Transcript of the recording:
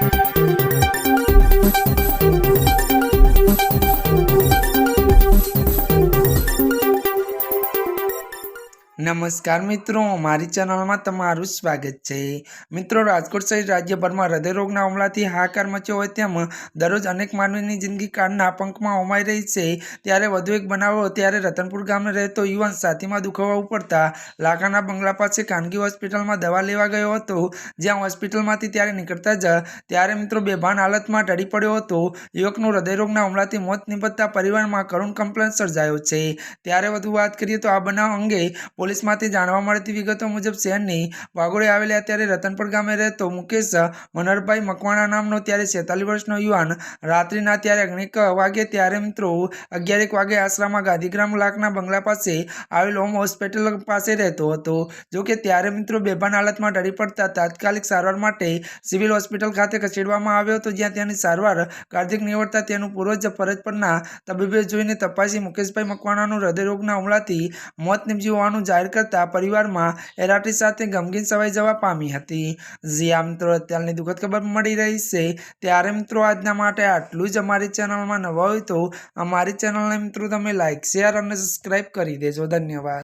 Thank you. નમસ્કાર મિત્રો, મારી ચેનલમાં તમારું સ્વાગત છે. મિત્રો, રાજકોટ સહિત રાજ્યભરમાં હૃદયરોગના હુમલાથી હાહાકાર મચ્યો હોય તેમ દરરોજ અનેક માનવીની જિંદગી કાળના પંખમાં હોમાઈ રહી છે. ત્યારે વધુ એક બનાવો, ત્યારે રતનપુર ગામે રહેતો યુવાન સાથીમાં દુખાવા ઉપડતા લાકાના બંગલા પાસે ખાનગી હોસ્પિટલમાં દવા લેવા ગયો હતો. જ્યાં હોસ્પિટલમાંથી ત્યારે નીકળતા જ ત્યારે મિત્રો બેભાન હાલતમાં ઢળી પડ્યો હતો. યુવકનું હૃદયરોગના હુમલાથી મોત નિપજતા પરિવારમાં કરુણ કમ્પ્લેન સર્જાયો છે. ત્યારે વધુ વાત કરીએ તો આ બનાવ અંગે પોલીસમાંથી જાણવા મળતી વિગતો મુજબ શહેરની વાગોળે આવેલા ત્યારે રતનપુર ગામે રહેતો મુકેશ મનહરભાઈ મકવાણા નામનો ત્યારે છેતાલીસ વર્ષનો યુવાન રાત્રિના ત્યારે અગ્નિક વાગે ત્યારે મિત્રો અગિયારેક વાગે આશરામાં ગાંધીગ્રામ લાખના બંગલા પાસે આવેલ હોમ હોસ્પિટલ પાસે રહેતો હતો. જો કે ત્યારે મિત્રો બેભાન હાલતમાં ઢળી પડતા તાત્કાલિક સારવાર માટે સિવિલ હોસ્પિટલ ખાતે ખસેડવામાં આવ્યો હતો, જ્યાં તેની સારવાર કાર્તિક નીવડતા તેનું પૂર્વજ ફરજ પરના તબીબે જોઈને તપાસી મુકેશભાઈ મકવાણાનું હૃદયરોગના હુમલાથી મોત નીપજ્યું હોવાનું જાહેર કરતા પરિવારમાં એરાટી સાથે ગમગીન સવાઈ જવા પામી હતી. જ્યાં મિત્રો અત્યારની દુઃખદ ખબર મળી રહી છે. ત્યારે મિત્રો આજના માટે આટલું જ. અમારી ચેનલમાં નવા હોય તો અમારી ચેનલને મિત્રો તમે લાઇક શેર અને સબસ્ક્રાઈબ કરી દેજો. ધન્યવાદ.